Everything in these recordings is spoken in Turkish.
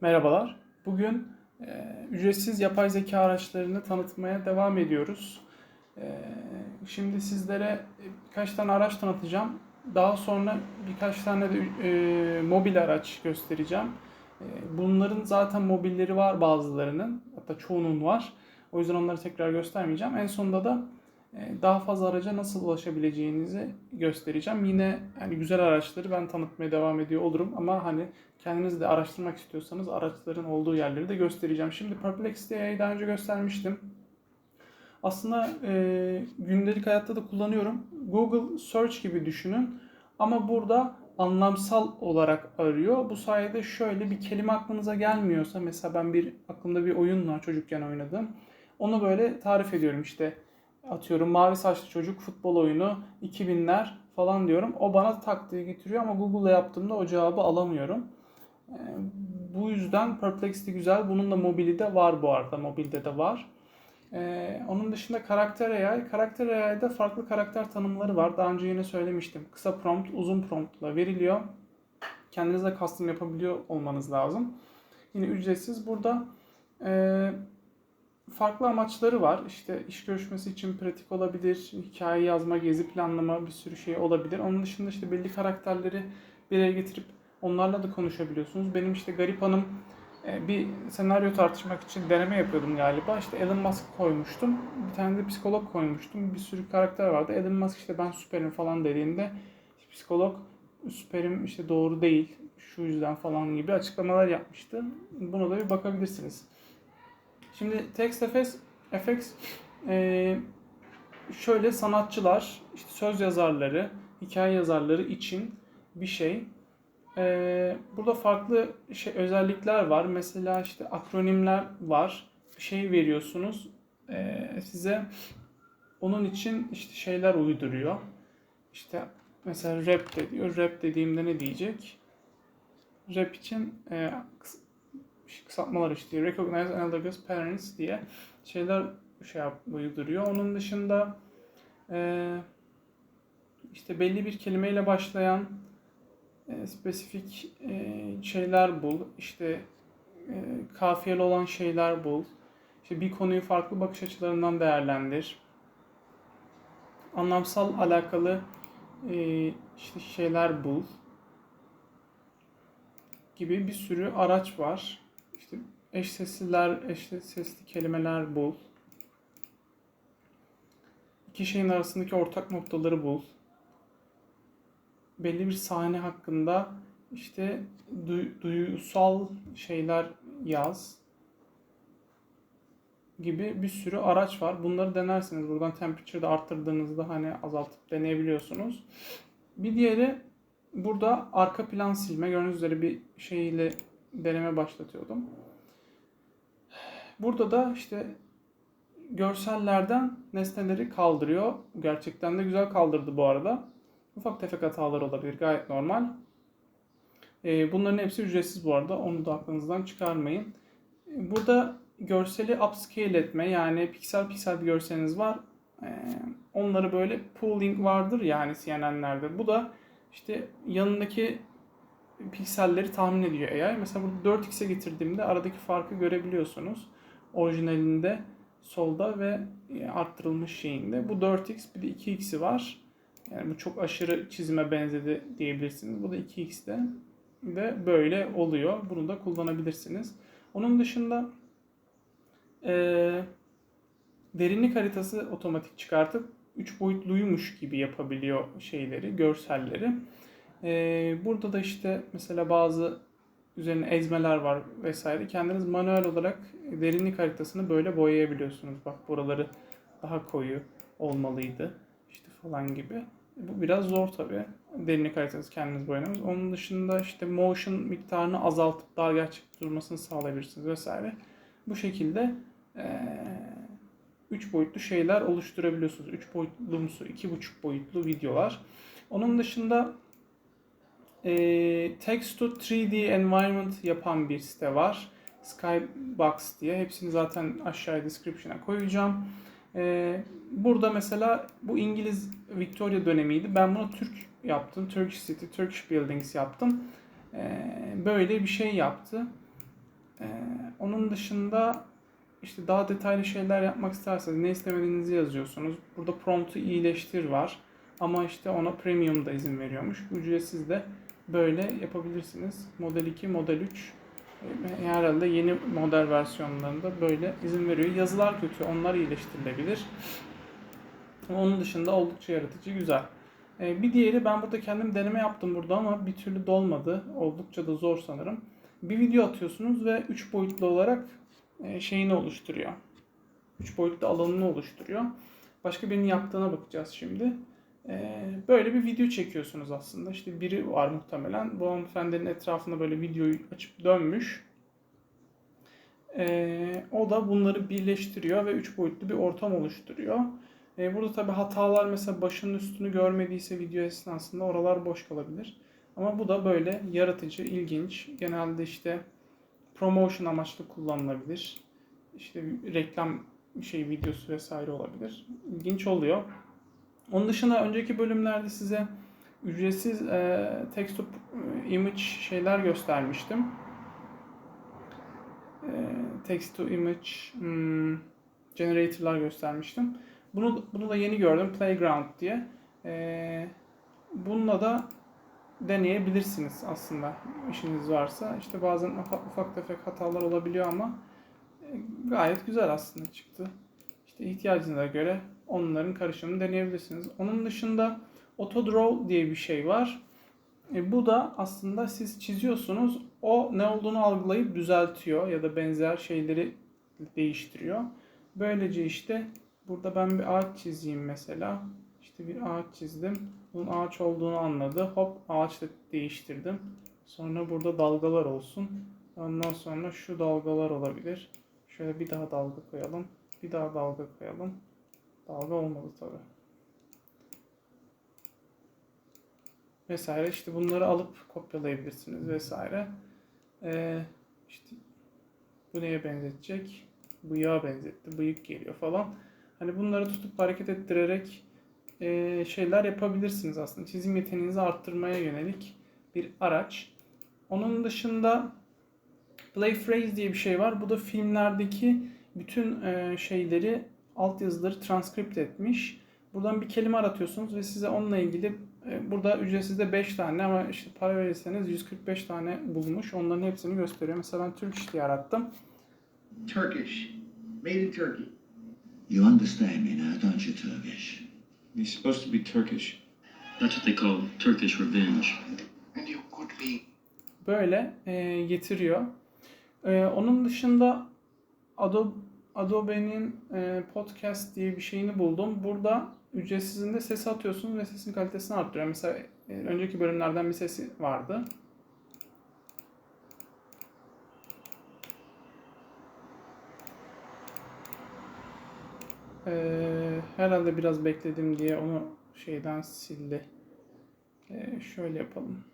Merhabalar. Bugün e, ücretsiz yapay zeka araçlarını tanıtmaya devam ediyoruz. E, şimdi sizlere birkaç tane araç tanıtacağım. Daha sonra birkaç tane de e, mobil araç göstereceğim. E, bunların zaten mobilleri var bazılarının. Hatta çoğunun var. O yüzden onları tekrar göstermeyeceğim. En sonunda da e, daha fazla araca nasıl ulaşabileceğinizi göstereceğim. Yine yani güzel araçları ben tanıtmaya devam ediyor olurum ama hani kendiniz de araştırmak istiyorsanız araçların olduğu yerleri de göstereceğim. Şimdi Perplexity'yi daha önce göstermiştim. Aslında e, gündelik hayatta da kullanıyorum. Google Search gibi düşünün ama burada anlamsal olarak arıyor. Bu sayede şöyle bir kelime aklınıza gelmiyorsa mesela ben bir aklımda bir oyun var çocukken oynadığım. Onu böyle tarif ediyorum işte atıyorum mavi saçlı çocuk futbol oyunu 2000'ler falan diyorum. O bana tak diye getiriyor ama Google'la yaptığımda o cevabı alamıyorum. Ee, bu yüzden Perplexity güzel. Bunun da mobili de var bu arada. Mobilde de var. Ee, onun dışında karakter AI. Karakter AI'de farklı karakter tanımları var. Daha önce yine söylemiştim. Kısa prompt, uzun promptla veriliyor. Kendiniz de custom yapabiliyor olmanız lazım. Yine ücretsiz. Burada e, farklı amaçları var. İşte iş görüşmesi için pratik olabilir, hikaye yazma, gezi planlama bir sürü şey olabilir. Onun dışında işte belli karakterleri bir araya getirip onlarla da konuşabiliyorsunuz. Benim işte garip hanım e, bir senaryo tartışmak için deneme yapıyordum galiba. İşte Elon Musk koymuştum. Bir tane de psikolog koymuştum. Bir sürü karakter vardı. Elon Musk işte ben süperim falan dediğinde psikolog süperim işte doğru değil şu yüzden falan gibi açıklamalar yapmıştı. Buna da bir bakabilirsiniz. Şimdi TextFX FX e, şöyle sanatçılar, işte söz yazarları, hikaye yazarları için bir şey. E, burada farklı şey özellikler var. Mesela işte akronimler var. Bir şey veriyorsunuz. E, size onun için işte şeyler uyduruyor. İşte mesela rap de diyor. Rap dediğimde ne diyecek? Rap için e, kısaltmalar işte recognize analogous parents diye şeyler şey yap, uyduruyor. Onun dışında e, işte belli bir kelimeyle başlayan e, spesifik e, şeyler bul. İşte e, kafiyeli olan şeyler bul. İşte bir konuyu farklı bakış açılarından değerlendir. Anlamsal alakalı e, işte şeyler bul gibi bir sürü araç var. İşte eş sesliler, eş sesli kelimeler bul. İki şeyin arasındaki ortak noktaları bul. Belli bir sahne hakkında işte du- duygusal şeyler yaz gibi bir sürü araç var. Bunları denersiniz. Buradan temperature'da arttırdığınızda hani azaltıp deneyebiliyorsunuz. Bir diğeri burada arka plan silme. Gördüğünüz üzere bir şeyle deneme başlatıyordum. Burada da işte görsellerden nesneleri kaldırıyor. Gerçekten de güzel kaldırdı bu arada. Ufak tefek hatalar olabilir. Gayet normal. Ee, bunların hepsi ücretsiz bu arada. Onu da aklınızdan çıkarmayın. Burada görseli upscale etme yani piksel piksel bir görseliniz var. Ee, onları böyle pooling vardır yani CNN'lerde. Bu da işte yanındaki pikselleri tahmin ediyor AI. Mesela burada 4x'e getirdiğimde aradaki farkı görebiliyorsunuz. Orijinalinde solda ve arttırılmış şeyinde. Bu 4x bir de 2x'i var. Yani bu çok aşırı çizime benzedi diyebilirsiniz. Bu da 2x'de ve böyle oluyor. Bunu da kullanabilirsiniz. Onun dışında e, derinlik haritası otomatik çıkartıp 3 boyutluymuş gibi yapabiliyor şeyleri, görselleri. Ee, burada da işte mesela bazı üzerine ezmeler var vesaire. Kendiniz manuel olarak derinlik haritasını böyle boyayabiliyorsunuz. Bak buraları daha koyu olmalıydı işte falan gibi. Bu biraz zor tabi. Derinlik haritası kendiniz boyamanız. Onun dışında işte motion miktarını azaltıp daha gerçek durmasını sağlayabilirsiniz vesaire. Bu şekilde ee, 3 boyutlu şeyler oluşturabiliyorsunuz. 3 boyutlumsu, 2,5 boyutlu videolar. Onun dışında e, text to 3D environment yapan bir site var. Skybox diye. Hepsini zaten aşağıya description'a koyacağım. E, burada mesela bu İngiliz Victoria dönemiydi. Ben bunu Türk yaptım. Turkish City, Turkish Buildings yaptım. E, böyle bir şey yaptı. Ee, onun dışında işte daha detaylı şeyler yapmak isterseniz ne istemediğinizi yazıyorsunuz. Burada promptu iyileştir var. Ama işte ona premium da izin veriyormuş. Ücretsiz de böyle yapabilirsiniz. Model 2, Model 3 e, herhalde yeni model versiyonlarında böyle izin veriyor. Yazılar kötü, onlar iyileştirilebilir. Onun dışında oldukça yaratıcı, güzel. Ee, bir diğeri ben burada kendim deneme yaptım burada ama bir türlü dolmadı. Oldukça da zor sanırım. Bir video atıyorsunuz ve 3 boyutlu olarak e, şeyini oluşturuyor. 3 boyutlu alanını oluşturuyor. Başka birinin yaptığına bakacağız şimdi. Böyle bir video çekiyorsunuz aslında. İşte biri var muhtemelen. Bu hanımefendinin etrafında böyle videoyu açıp dönmüş. O da bunları birleştiriyor ve 3 boyutlu bir ortam oluşturuyor. Burada tabi hatalar mesela başının üstünü görmediyse video esnasında oralar boş kalabilir. Ama bu da böyle yaratıcı, ilginç. Genelde işte promotion amaçlı kullanılabilir. İşte reklam şey videosu vesaire olabilir. İlginç oluyor. Onun dışında önceki bölümlerde size ücretsiz e, text to image şeyler göstermiştim. E, text to image hmm, generator'lar göstermiştim. Bunu bunu da yeni gördüm Playground diye. E, bununla da deneyebilirsiniz aslında işiniz varsa. İşte bazen ufak, ufak tefek hatalar olabiliyor ama e, gayet güzel aslında çıktı. İşte ihtiyacınıza göre onların karışımını deneyebilirsiniz. Onun dışında AutoDraw diye bir şey var. E, bu da aslında siz çiziyorsunuz. O ne olduğunu algılayıp düzeltiyor ya da benzer şeyleri değiştiriyor. Böylece işte burada ben bir ağaç çizeyim mesela. İşte bir ağaç çizdim. Bunun ağaç olduğunu anladı. Hop ağaçla değiştirdim. Sonra burada dalgalar olsun. Ondan sonra şu dalgalar olabilir. Şöyle bir daha dalga koyalım. Bir daha dalga koyalım. Dalga olmadı tabi. Vesaire işte bunları alıp kopyalayabilirsiniz vesaire. Ee, işte bu neye benzetecek? Bıyığa benzetti. Bıyık geliyor falan. Hani bunları tutup hareket ettirerek e, şeyler yapabilirsiniz aslında. Çizim yeteneğinizi arttırmaya yönelik bir araç. Onun dışında Play Phrase diye bir şey var. Bu da filmlerdeki bütün e, şeyleri, altyazıları transkript etmiş. Buradan bir kelime aratıyorsunuz ve size onunla ilgili e, burada ücretsizde 5 tane ama işte para verirseniz 145 tane bulmuş. Onların hepsini gösteriyor. Mesela ben Türk iş diye arattım. Turkish. Made in Turkey. You understand me now, don't you, Turkish? He's supposed to be Turkish. That's what they call Turkish revenge. And you could be. Böyle e, getiriyor. E, onun dışında Adobe Adobe'nin e, podcast diye bir şeyini buldum. Burada ücretsizinde ses atıyorsunuz ve sesin kalitesini arttırıyor. Mesela e, önceki bölümlerden bir sesi vardı. Ee, herhalde biraz bekledim diye onu şeyden sildi. Ee, şöyle yapalım.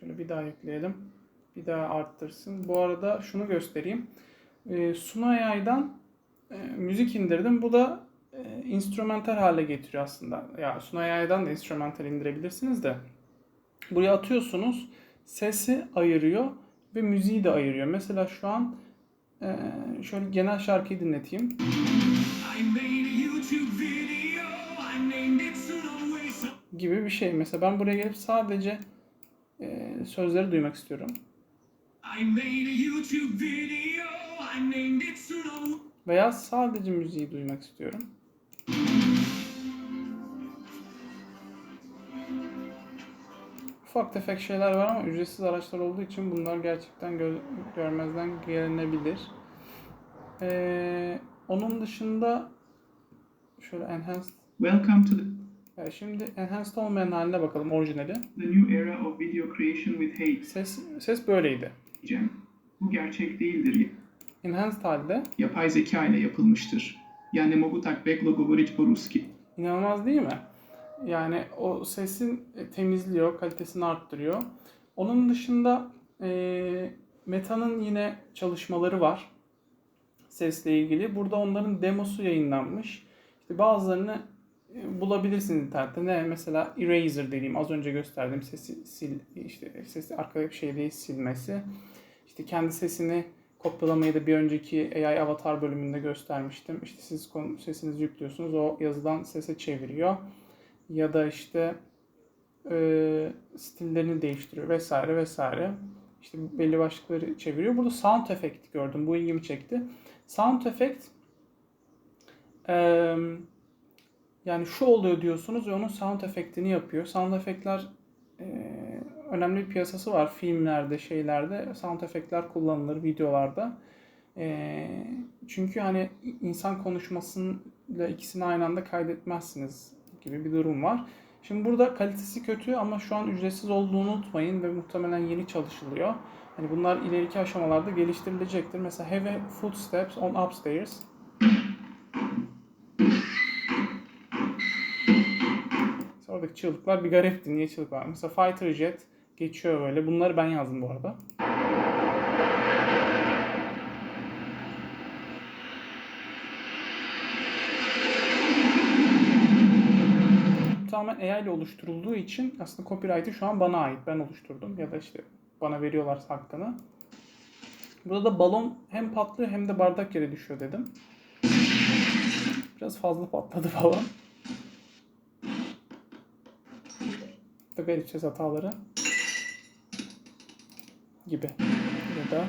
Şöyle bir daha yükleyelim. Bir daha arttırsın. Bu arada şunu göstereyim. Ee, Sunayay'dan e, müzik indirdim. Bu da e, instrumental hale getiriyor aslında. Ya Sunayay'dan da instrumental indirebilirsiniz de. Buraya atıyorsunuz. Sesi ayırıyor ve müziği de ayırıyor. Mesela şu an e, şöyle genel şarkıyı dinleteyim. Gibi bir şey. Mesela ben buraya gelip sadece e, sözleri duymak istiyorum. Veya sadece müziği duymak istiyorum. Ufak tefek şeyler var ama ücretsiz araçlar olduğu için bunlar gerçekten gö- görmezden gelinebilir. Ee, onun dışında şöyle enhanced Welcome to the, yani şimdi enhanced olmayan haline bakalım orijinali. the new era of video creation with Hate. Ses ses böyleydi diyeceğim. Bu gerçek değildir. Enhanced halde. Yapay zeka ile yapılmıştır. Yani mogu tak beklo govorit po. İnanılmaz değil mi? Yani o sesin e, temizliyor, kalitesini arttırıyor. Onun dışında e, Meta'nın yine çalışmaları var sesle ilgili. Burada onların demosu yayınlanmış. İşte bazılarını bulabilirsiniz internette. Ne mesela eraser dediğim az önce gösterdiğim sesi sil işte sesi arkada bir şey değil silmesi. İşte kendi sesini kopyalamayı da bir önceki AI avatar bölümünde göstermiştim. İşte siz sesinizi yüklüyorsunuz o yazıdan sese çeviriyor. Ya da işte e, stillerini değiştiriyor vesaire vesaire. İşte belli başlıkları çeviriyor. Burada sound effect gördüm. Bu ilgimi çekti. Sound effect eee, yani şu oluyor diyorsunuz ve onun sound efektini yapıyor. Sound efektler eee, önemli bir piyasası var. Filmlerde, şeylerde sound efektler kullanılır videolarda. Eee, çünkü hani insan konuşmasıyla ikisini aynı anda kaydetmezsiniz gibi bir durum var. Şimdi burada kalitesi kötü ama şu an ücretsiz olduğunu unutmayın ve muhtemelen yeni çalışılıyor. Hani bunlar ileriki aşamalarda geliştirilecektir. Mesela heavy footsteps on upstairs. Oradaki çığlıklar bir garipti. Niye çığlık var? Mesela fighter jet geçiyor böyle. Bunları ben yazdım bu arada. tamamen AI ile oluşturulduğu için aslında copyright'ı şu an bana ait. Ben oluşturdum ya da işte bana veriyorlar hakkını. Burada da balon hem patlıyor hem de bardak yere düşüyor dedim. Biraz fazla patladı balon. Garip ses hataları gibi. Ya da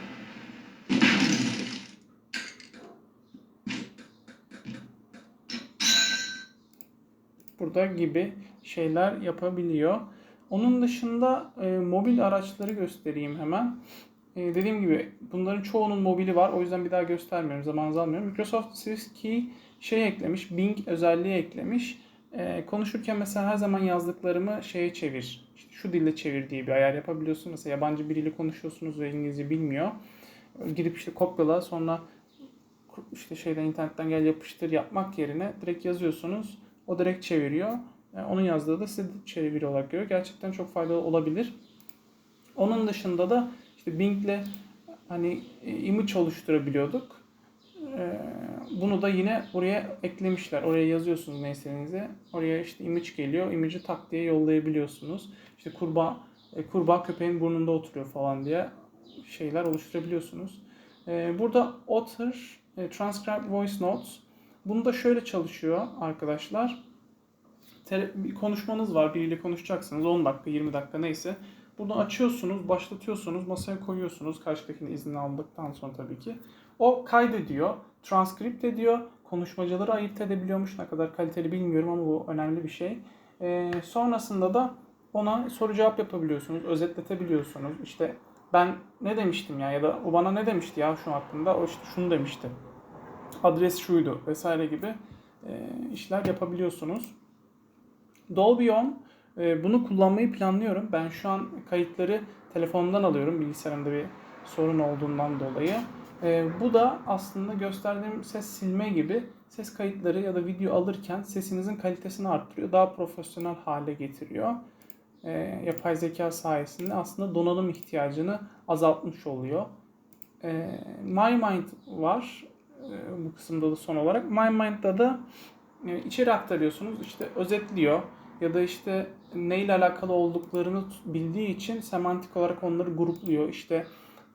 burada gibi şeyler yapabiliyor. Onun dışında e, mobil araçları göstereyim hemen. E, dediğim gibi bunların çoğunun mobili var. O yüzden bir daha göstermiyorum. Zamanınızı almıyorum. Microsoft Swift Key şey eklemiş. Bing özelliği eklemiş. E, konuşurken mesela her zaman yazdıklarımı şeye çevir. İşte şu dille çevir diye bir ayar yapabiliyorsun. Mesela yabancı biriyle konuşuyorsunuz ve İngilizce bilmiyor. Girip işte kopyala sonra işte şeyden internetten gel yapıştır yapmak yerine direkt yazıyorsunuz. O direkt çeviriyor. Yani onun yazdığı da size çeviri olarak görüyor. Gerçekten çok faydalı olabilir. Onun dışında da işte Bing'le hani e, image oluşturabiliyorduk. Ee, bunu da yine buraya eklemişler. Oraya yazıyorsunuz ne istediğinizi. Oraya işte image geliyor. Image'i tak diye yollayabiliyorsunuz. İşte kurbağa, e, kurbağa köpeğin burnunda oturuyor falan diye şeyler oluşturabiliyorsunuz. Ee, burada Otter, e, Transcribe Voice Notes. Bunda şöyle çalışıyor arkadaşlar. Bir konuşmanız var, biriyle konuşacaksınız. 10 dakika, 20 dakika neyse. Bunu açıyorsunuz, başlatıyorsunuz, masaya koyuyorsunuz. Karşıdakinin izni aldıktan sonra tabii ki. O kaydediyor, transkript ediyor. Konuşmacıları ayırt edebiliyormuş. Ne kadar kaliteli bilmiyorum ama bu önemli bir şey. Ee, sonrasında da ona soru cevap yapabiliyorsunuz, özetletebiliyorsunuz. İşte ben ne demiştim ya ya da o bana ne demişti ya şu hakkında? O işte şunu demişti. Adres şuydu vesaire gibi e, işler yapabiliyorsunuz. Dolby On e, bunu kullanmayı planlıyorum. Ben şu an kayıtları telefonumdan alıyorum bilgisayarımda bir sorun olduğundan dolayı. E, bu da aslında gösterdiğim ses silme gibi ses kayıtları ya da video alırken sesinizin kalitesini arttırıyor. Daha profesyonel hale getiriyor. E, yapay zeka sayesinde aslında donanım ihtiyacını azaltmış oluyor. E, MyMind var e, bu kısımda da son olarak. MyMind'da da e, içeri aktarıyorsunuz. İşte özetliyor ya da işte neyle alakalı olduklarını bildiği için semantik olarak onları grupluyor. İşte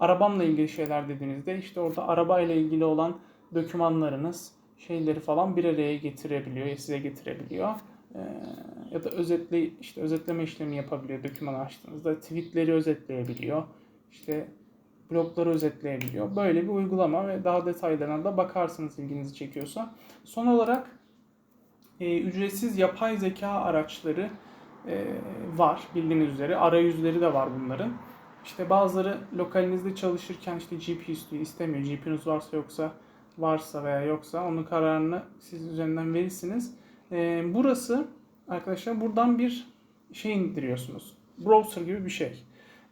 arabamla ilgili şeyler dediğinizde işte orada arabayla ilgili olan dokümanlarınız şeyleri falan bir araya getirebiliyor, size getirebiliyor. Ee, ya da özetle işte özetleme işlemi yapabiliyor doküman açtığınızda. Tweetleri özetleyebiliyor. İşte blogları özetleyebiliyor. Böyle bir uygulama ve daha detaylarına da bakarsınız ilginizi çekiyorsa. Son olarak e, ücretsiz yapay zeka araçları e, var bildiğiniz üzere. Arayüzleri de var bunların. İşte bazıları lokalinizde çalışırken işte GPU istiyor, istemiyor. GPU'nuz varsa yoksa varsa veya yoksa onun kararını siz üzerinden verirsiniz. E, burası arkadaşlar buradan bir şey indiriyorsunuz. Browser gibi bir şey.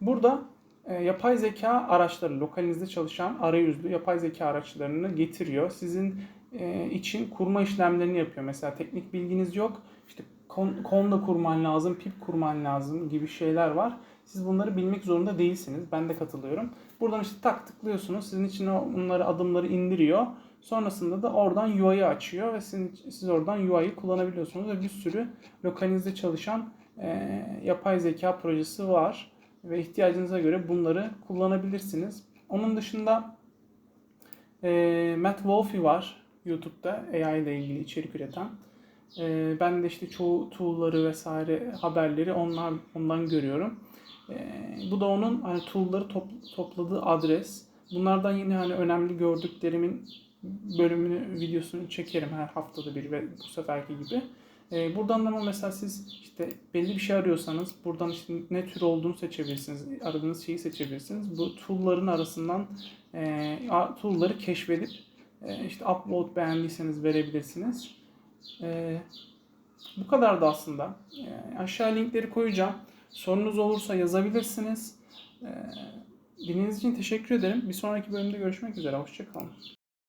Burada e, yapay zeka araçları, lokalinizde çalışan arayüzlü yapay zeka araçlarını getiriyor. Sizin e, için kurma işlemlerini yapıyor. Mesela teknik bilginiz yok. İşte kon, konda kurman lazım, pip kurman lazım gibi şeyler var. Siz bunları bilmek zorunda değilsiniz. Ben de katılıyorum. Buradan işte tak tıklıyorsunuz. Sizin için o bunları adımları indiriyor. Sonrasında da oradan UI'yi açıyor ve sizin, siz oradan UI'yi kullanabiliyorsunuz ve bir sürü lokalinizde çalışan e, yapay zeka projesi var ve ihtiyacınıza göre bunları kullanabilirsiniz. Onun dışında e, Matt Wolfe var YouTube'da AI ile ilgili içerik üreten. E, ben de işte çoğu tool'ları vesaire haberleri onlar ondan görüyorum. E, bu da onun hani tool'ları top- topladığı adres. Bunlardan yine hani önemli gördüklerimin bölümünü, videosunu çekerim her haftada bir ve bu seferki gibi. Ee, buradan da ama mesela siz işte belli bir şey arıyorsanız buradan işte ne tür olduğunu seçebilirsiniz. Aradığınız şeyi seçebilirsiniz. Bu tool'ların arasından e, tool'ları keşfedip e, işte upload beğendiyseniz verebilirsiniz. E, bu kadar da aslında. E, aşağı linkleri koyacağım. Sorunuz olursa yazabilirsiniz. E, dinlediğiniz için teşekkür ederim. Bir sonraki bölümde görüşmek üzere. Hoşçakalın.